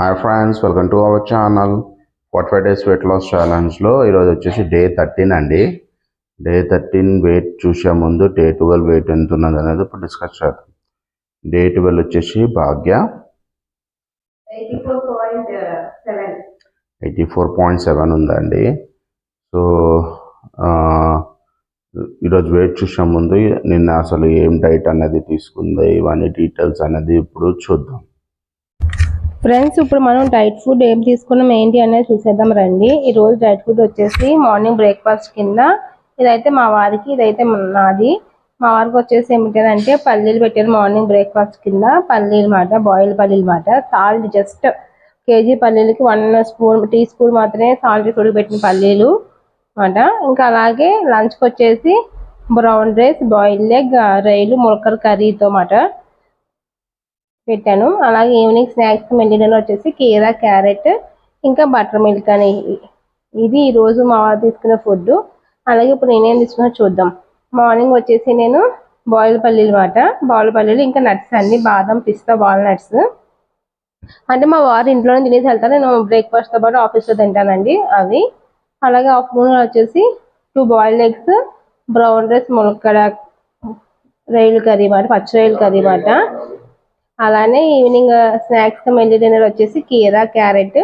Hi friends welcome to our channel forty five days weight loss ఛాలెంజ్లో ఈరోజు వచ్చేసి day thirteen అండి. Day thirteen weight చూసే ముందు day twelve wait ఎంత ఉన్నది అనేది ఇప్పుడు డిస్కస్ చేద్దాం. డే ట్వెల్వ్ వచ్చేసి Bhagya. Eighty four point seven ఉందండి సో ఈరోజు వెయిట్ చూసే ముందు నిన్న అసలు ఏం డైట్ అనేది తీసుకుంది ఇవన్నీ డీటెయిల్స్ అనేది ఇప్పుడు చూద్దాం. ఫ్రెండ్స్ ఇప్పుడు మనం డైట్ ఫుడ్ ఏం తీసుకున్నాం ఏంటి అనేది చూసేద్దాం రండి. ఈ రోజు డైట్ ఫుడ్ వచ్చేసి మార్నింగ్ బ్రేక్ఫాస్ట్ కింద. ఇదైతే మా వారికి ఇదైతే నాది. మా వారికి వచ్చేసి ఏమిటంటే పల్లీలు పెట్టారు మార్నింగ్ బ్రేక్ఫాస్ట్ కింద. పల్లీలు మాట బాయిల్ పల్లీలు మాట. సాల్ట్ జస్ట్ కేజీ పల్లీలకి వన్ స్పూన్ టీ స్పూన్ మాత్రమే సాల్ట్ పొడి పెట్టిన పల్లీలు మాట. ఇంకా అలాగే లంచ్కి వచ్చేసి బ్రౌన్ రైస్ బాయిల్ ఎగ్ రైలు మొలకల కర్రీతో మాట. పెట్టాను. అలాగే ఈవినింగ్ స్నాక్స్ మెల్లిన వచ్చేసి కీరా క్యారెట్ ఇంకా బటర్ మిల్క్ అని. ఇది ఈరోజు మా వారు తీసుకున్న ఫుడ్ అలాగే ఇప్పుడు నేనేం తీసుకున్నా చూద్దాం. మార్నింగ్ వచ్చేసి నేను బాయిల్ పల్లీలు మాట బాయిల్ పల్లీలు ఇంకా నట్స్ అన్ని. బాదం పిస్తా వాల్నట్స్ అంటే మా వారు ఇంట్లోనే తినేసి వెళ్తారు. నేను బ్రేక్ఫాస్ట్తో పాటు ఆఫీస్లో తింటానండి అవి. అలాగే ఆఫ్టర్నూన్ వచ్చేసి two boiled eggs brown rice ములక్కడ రైలు కర్రీ మాట పచ్చి రైలు కర్రీ మాట అలానే ఈవినింగ్ స్నాక్స్ మెల్లి డిన్నర్ వచ్చేసి కీరా క్యారెట్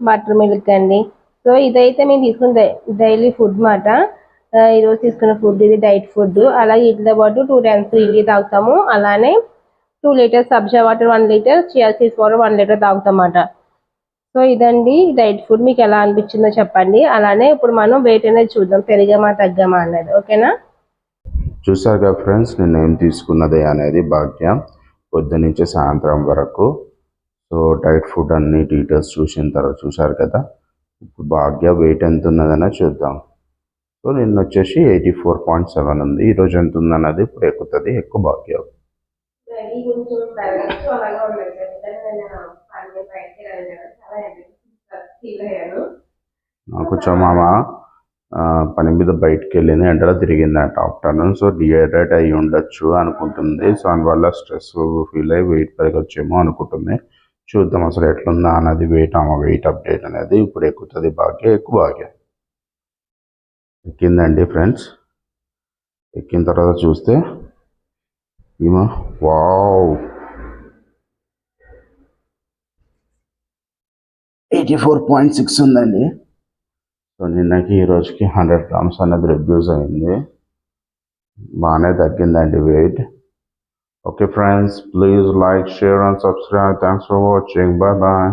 బటర్ మిల్క్ అండి. సో ఇదైతే మేము తీసుకున్న డైలీ ఫుడ్ మాట. ఈరోజు తీసుకున్న ఫుడ్ ఇది డైట్ ఫుడ్. అలాగే వీటితో పాటు టూ టైమ్స్ ఇడ్లీ తాగుతాము. అలానే టూ లీటర్స్ సబ్జా water one litre chia seeds water one litre తాగుతాం అన్నమాట సో ఇదండి డైట్ ఫుడ్. మీకు ఎలా అనిపించిందో చెప్పండి. అలానే ఇప్పుడు మనం వెయిట్ అనేది చూద్దాం. పెరిగామా తగ్గామా అన్నది. ఓకేనా? చూసారుగా ఫ్రెండ్స్ నేను ఏం తీసుకున్నది అనేది భాగ్యం. పొద్దు నుంచి సాయంత్రం వరకు. సో డైట్ ఫుడ్ అన్ని డీటెయిల్స్ చూసిన తర్వాత చూసారు కదా. ఇప్పుడు భాగ్య వెయిట్ ఎంత ఉన్నదనే చూద్దాం. సో నిన్న వచ్చేసి ఎయిటీ ఫోర్ పాయింట్ సెవెన్ ఉంది. ఈరోజు ఎంత ఉందన్నది ఇప్పుడు ఎక్కుతుంది ఎక్కువ భాగ్య. నాకు కొంచెం మామ? పని మీద బయటికి వెళ్ళింది ఎండలో తిరిగిందంట ఆఫ్టర్నూన్ సో డిహైడ్రేట్ అయ్యి ఉండొచ్చు అనుకుంటుంది. సో అందువల్ల స్ట్రెస్ ఫీల్ అయ్యి వెయిట్ పెరగచ్చేమో అనుకుంటుంది. చూద్దాం అసలు ఎట్లుందా అన్నది వెయిట్ ఆమె వెయిట్ అప్డేట్ అనేది ఇప్పుడు ఎక్కుతుంది బాగా ఎక్కువ బాగా ఎక్కిందండి ఫ్రెండ్స్. ఎక్కిన తర్వాత చూస్తే ఈమె wow! Eighty four point six ఉందండి. సో నిన్నకి ఈరోజుకి హండ్రెడ్ గ్రామ్స్ అనేది రిడ్యూస్ అయింది. బాగానే తగ్గిందండి weight okay friends please like share and subscribe thanks for watching bye bye